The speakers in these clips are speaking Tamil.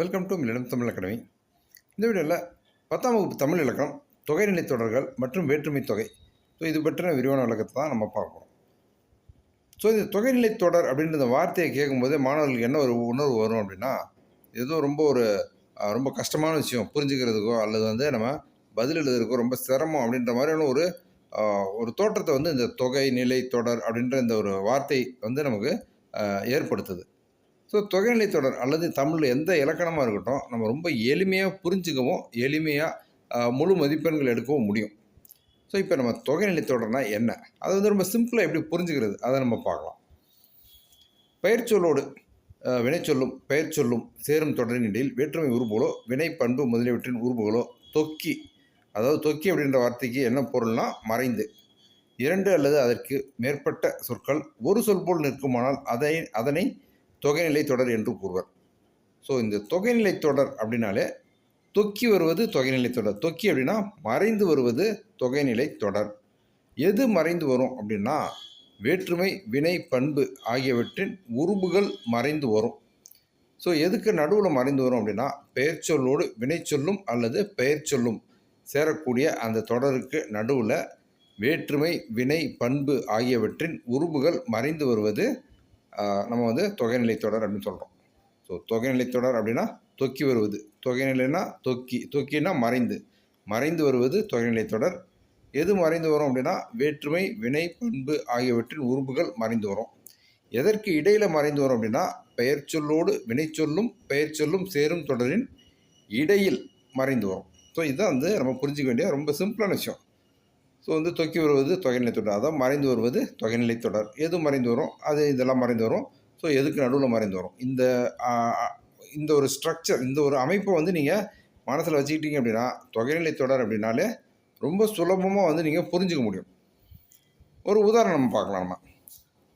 வெல்கம் டு மில்லிடம் தமிழ் அகாடமி இந்த வீடியோவில் பத்தாம் வகுப்பு தமிழ் இலக்கணம் தொகைநிலை தொடர்கள் மற்றும் வேற்றுமை தொகை. ஸோ இது பற்றின விரிவான விளக்கத்தை தான் நம்ம பார்க்கணும் ஸோ இந்த தொகைநிலை தொடர் அப்படின்ற வார்த்தையை கேட்கும்போது மாணவர்களுக்கு என்ன ஒரு உணர்வு வரும் அப்படின்னா ஏதோ ரொம்ப ஒரு ரொம்ப கஷ்டமான விஷயம் புரிஞ்சுக்கிறதுக்கோ அல்லது வந்து நம்ம பதில் எழுதுறதுக்கோ ரொம்ப சிரமம் அப்படின்ற மாதிரியான ஒரு ஒரு தோற்றத்தை வந்து இந்த தொகை நிலை தொடர் அப்படின்ற இந்த ஒரு வார்த்தை வந்து நமக்கு ஏற்படுத்துது. ஸோ தொகைநிலை தொடர் அல்லது தமிழில் எந்த இலக்கணமாக இருக்கட்டும் நம்ம ரொம்ப எளிமையாக புரிஞ்சுக்கவும் எளிமையாக முழு மதிப்பெண்கள் எடுக்கவும் முடியும். ஸோ இப்போ நம்ம தொகைநிலை தொடர்னா என்ன? அதை வந்து ரொம்ப சிம்பிளாக எப்படி புரிஞ்சுக்கிறது? அதை நம்ம பார்க்கலாம். பெயர்ச்சொல்லோடு வினைச்சொல்லும் பெயர் சொல்லும் சேரும் தொடரின் இடையில் வேற்றுமை உருபுகளோ வினை பண்பு முதலியவற்றின் உருபுகளோ தொக்கி அதாவது தொக்கி அப்படின்ற வார்த்தைக்கு என்ன பொருள்னா மறைந்து. இரண்டு அல்லது அதற்கு மேற்பட்ட சொற்கள் ஒரு சொல் போல் நிற்குமானால் அதை அதனை தொகைநிலை தொடர் என்று கூறுவர். ஸோ இந்த தொகைநிலை தொடர் அப்படின்னாலே தொக்கி வருவது தொகைநிலை தொடர். தொக்கி அப்படின்னா மறைந்து வருவது தொகைநிலை தொடர். எது மறைந்து வரும் அப்படின்னா வேற்றுமை வினை பண்பு ஆகியவற்றின் உருபுகள் மறைந்து வரும். ஸோ எதுக்கு நடுவில் மறைந்து வரும் அப்படின்னா பெயர் சொல்லோடு வினைச்சொல்லும் அல்லது பெயர் சொல்லும் சேரக்கூடிய அந்த தொடருக்கு நடுவில் வேற்றுமை வினை பண்பு ஆகியவற்றின் உருபுகள் மறைந்து வருவது நம்ம வந்து தொகைநிலை தொடர் அப்படின்னு சொல்கிறோம் ஸோ தொகைநிலை தொடர் அப்படின்னா தொக்கி வருவது. தொகைநிலைனா தொக்கி. தொக்கினா மறைந்து. மறைந்து வருவது தொகைநிலை தொடர். எது மறைந்து வரும் அப்படின்னா வேற்றுமை வினை பண்பு ஆகியவற்றின் உறுப்புகள் மறைந்து வரும். எதற்கு இடையில் மறைந்து வரும் அப்படின்னா பெயர்ச்சொல்லோடு வினைச்சொல்லும் பெயர்ச்சொல்லும் சேரும் தொடரின் இடையில் மறைந்து வரும். ஸோ இதுதான் வந்து நம்ம புரிஞ்சிக்க வேண்டிய ரொம்ப சிம்பிளான விஷயம். ஸோ வந்து தொக்கி வருவது தொகைநிலை தொடர். அதான் மறைந்து வருவது தொகைநிலை தொடர். எது மறைந்து வரும்? அது இதெல்லாம் மறைந்து வரும். ஸோ எதுக்கு நடுவில் மறைந்து வரும்? இந்த இந்த ஒரு ஸ்ட்ரக்சர் இந்த ஒரு அமைப்பை வந்து நீங்கள் மனசில் வச்சுக்கிட்டீங்க அப்படின்னா தொகைநிலை தொடர் அப்படின்னாலே ரொம்ப சுலபமாக வந்து நீங்கள் புரிஞ்சுக்க முடியும். ஒரு உதாரணம் பார்க்கலாம் நம்ம.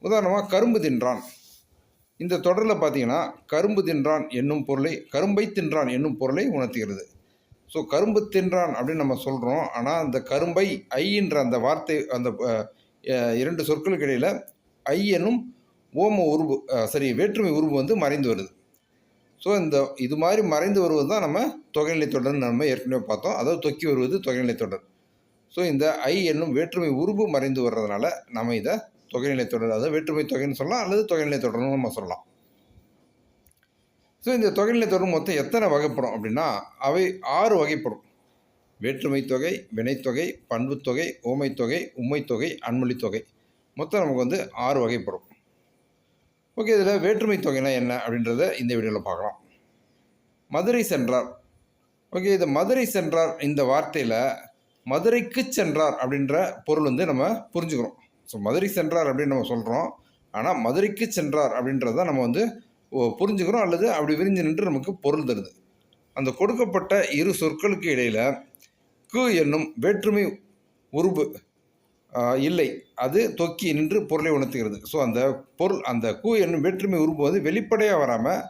உதாரணமாக கரும்பு தின்றான். இந்த தொடரில் பார்த்தீங்கன்னா கரும்பு தின்றான் என்னும் பொருளை கரும்பை தின்றான் என்னும் பொருளை உணர்த்துகிறது. ஸோ கரும்பு தின்றான் அப்படின்னு நம்ம சொல்கிறோம் ஆனால் அந்த கரும்பை ஐன்ற அந்த வார்த்தை அந்த இரண்டு சொற்களுக்கு இடையில் ஐ என்னும் ஓம உருவு சரி வேற்றுமை உருவு வந்து மறைந்து வருது. ஸோ இந்த இது மாதிரி மறைந்து வருவது தான் நம்ம தொகைநிலை தொடர்னு நம்ம ஏற்கனவே பார்த்தோம். அதாவது தொக்கி வருவது தொகைநிலை தொடர். ஸோ இந்த ஐ என்னும் வேற்றுமை உருவு மறைந்து வர்றதுனால நம்ம இதை தொகைநிலை தொடர் அதாவது வேற்றுமை தொகைன்னு சொல்லலாம் அல்லது தொகைநிலை தொடர்னு நம்ம சொல்லலாம். ஸோ இந்த தொகைநிலை தொடர் மொத்தம் எத்தனை வகைப்படும் அப்படின்னா அவை ஆறு வகைப்படும். வேற்றுமை தொகை வினைத்தொகை பண்புத்தொகை ஓமைத்தொகை உம்மைத்தொகை அன்மொழித்தொகை மொத்தம் நமக்கு வந்து ஆறு வகைப்படும். ஓகே இதில் வேற்றுமை தொகைனா என்ன அப்படின்றத இந்த வீடியோவில் பார்க்கலாம். மதுரை சென்றார். ஓகே இது மதுரை சென்றார் இந்த வார்த்தையில் மதுரைக்கு சென்றார் அப்படின்ற பொருள் வந்து நம்ம புரிஞ்சுக்கிறோம். ஸோ மதுரை சென்றார் அப்படின்னு நம்ம சொல்கிறோம் ஆனால் மதுரைக்கு சென்றார் அப்படின்றத நம்ம வந்து புரிஞ்சுக்கிறோம் அல்லது அப்படி விரிஞ்சு நின்று நமக்கு பொருள் தருது. அந்த கொடுக்கப்பட்ட இரு சொற்களுக்கு இடையில் கு என்னும் வேற்றுமை உருபு இல்லை. அது தொக்கி நின்று பொருளை உணர்த்துகிறது. ஸோ அந்த பொருள் அந்த கு என்னும் வேற்றுமை உருபு வந்து வெளிப்படையாக வராமல்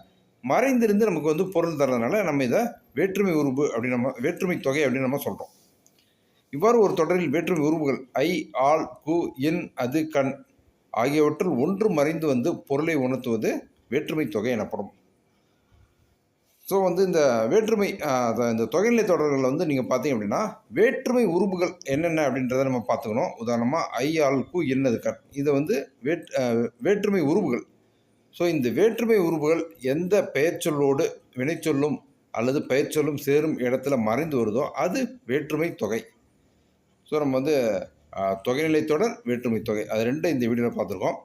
மறைந்திருந்து நமக்கு வந்து பொருள் தர்றதுனால நம்ம இதை வேற்றுமை உருபு அப்படின்னு நம்ம வேற்றுமை தொகை அப்படின்னு நம்ம சொல்கிறோம் இவ்வாறு ஒரு தொடரில் வேற்றுமை உருவுகள் ஐ ஆல் கு என் அது கண் ஆகியவற்றில் ஒன்று மறைந்து வந்து பொருளை உணர்த்துவது வேற்றுமை தொகை எனப்படும். ஸோ வந்து இந்த வேற்றுமை இந்த தொகைநிலை தொடர்களில் வந்து நீங்கள் பார்த்தீங்க அப்படின்னா வேற்றுமை உறுப்புகள் என்னென்ன அப்படின்றத நம்ம பார்த்துக்கணும். உதாரணமாக ஐ கு என்னது கட் இதை வந்து வேட் வேற்றுமை உறுப்புகள். ஸோ இந்த வேற்றுமை உறுப்புகள் எந்த பெயர்ச்சொல்லோடு வினைச்சொல்லும் அல்லது பெயர்ச்சொல்லும் சேரும் இடத்துல மறைந்து வருதோ அது வேற்றுமை தொகை. ஸோ நம்ம வந்து தொகைநிலை தொடர் வேற்றுமை தொகை. அது ரெண்டும் இந்த வீடியோவில் பார்த்துருக்கோம்.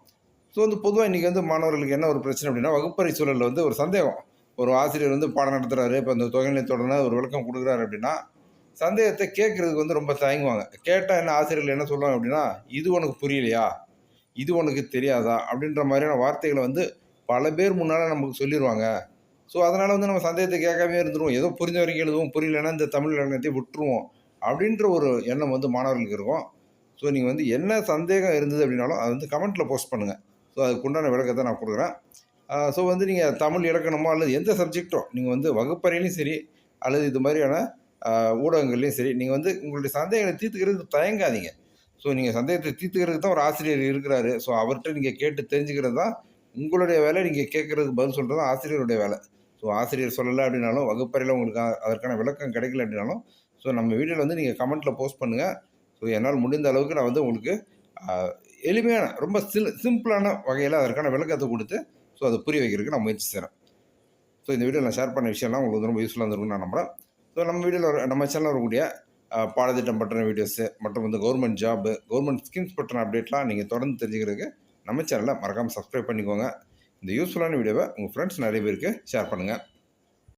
ஸோ வந்து பொதுவாக இன்றைக்கி வந்து மாணவர்களுக்கு என்ன ஒரு பிரச்சனை அப்படின்னா வகுப்பறை சூழலில் வந்து ஒரு சந்தேகம். ஒரு ஆசிரியர் வந்து பாடம் நடத்துகிறாரு இப்போ அந்த தொகைநிலை தொடர்ந்து ஒரு விளக்கம் கொடுக்குறாரு அப்படின்னா சந்தேகத்தை கேட்குறதுக்கு வந்து ரொம்ப தயங்குவாங்க. கேட்டால் என்ன ஆசிரியர்கள் என்ன சொல்லுவாங்க அப்படின்னா இது உனக்கு புரியலையா? இது உனக்கு தெரியாதா? அப்படின்ற மாதிரியான வார்த்தைகளை வந்து பல பேர் முன்னால் நமக்கு சொல்லிடுவாங்க ஸோ அதனால் வந்து நம்ம சந்தேகத்தை கேட்காம இருந்துருவோம். ஏதோ புரிஞ்ச வரைக்கும் எழுதுவோம். புரியலன்னா இந்த தமிழ் இலக்கணத்தை விட்டுருவோம் அப்படின்ற ஒரு எண்ணம் வந்து மாணவர்களுக்கு இருக்கும். ஸோ நீங்கள் வந்து என்ன சந்தேகம் இருந்தது அப்படின்னாலும் அதை வந்து கமெண்ட்டில் போஸ்ட் பண்ணுங்கள் ஸோ அதுக்கு உண்டான விளக்கத்தை நான் கொடுக்குறேன். ஸோ வந்து நீங்கள் தமிழ் இலக்கணமோ அல்லது எந்த சப்ஜெக்டோ நீங்கள் வந்து வகுப்பறையிலையும் சரி அல்லது இது மாதிரியான ஊடகங்கள்லையும் சரி நீங்கள் வந்து உங்களுடைய சந்தேகங்களை தீர்த்துக்கிறதுக்கு தயங்காதீங்க. ஸோ நீங்கள் சந்தேகத்தை தீர்த்துக்கிறதுக்கு தான் ஒரு ஆசிரியர் இருக்கிறாரு. ஸோ அவர்கிட்ட நீங்கள் கேட்டு தெரிஞ்சுக்கிறது தான் உங்களுடைய வேலை. நீங்கள் கேட்குறதுக்கு பதில் சொல்கிறது தான் ஆசிரியருடைய வேலை. ஸோ ஆசிரியர் சொல்லலை அப்படின்னாலும் வகுப்பறையில் உங்களுக்கு அதற்கான விளக்கம் கிடைக்கல அப்படின்னாலும் ஸோ நம்ம வீடியோவில் வந்து நீங்கள் கமெண்ட்டில் போஸ்ட் பண்ணுங்கள் ஸோ என்னால் முடிந்த அளவுக்கு நான் வந்து உங்களுக்கு எளிமையான ரொம்ப சில் சிம்பிளான வகையில் அதற்கான விளக்கத்தை கொடுத்து ஸோ அதை புரிய வைக்கிறதுக்கு நான் முயற்சி செய்கிறேன் ஸோ இந்த வீடியோ நான் ஷேர் பண்ண விஷயம்லாம் உங்களுக்கு ரொம்ப யூஸ்ஃபுல்லாக இருந்திருக்கும்னு நான் நம்புகிறேன் ஸோ நம்ம வீடியோவில் நம்ம சேனலில் வரக்கூடிய பாடத்திட்டம் பற்றின வீடியோஸு மற்றும் வந்து கவர்மெண்ட் ஜாபு கவர்மெண்ட் ஸ்கீம்ஸ் பற்றின அப்டேட்லாம் நீங்கள் தொடர்ந்து தெரிஞ்சுக்கிறதுக்கு நம்ம சேனலை மறக்காமல் சப்ஸ்கிரைப் பண்ணிக்கோங்க. இந்த யூஸ்ஃபுல்லான வீடியோவை உங்கள் ஃப்ரெண்ட்ஸ் நிறைய பேருக்கு ஷேர் பண்ணுங்கள்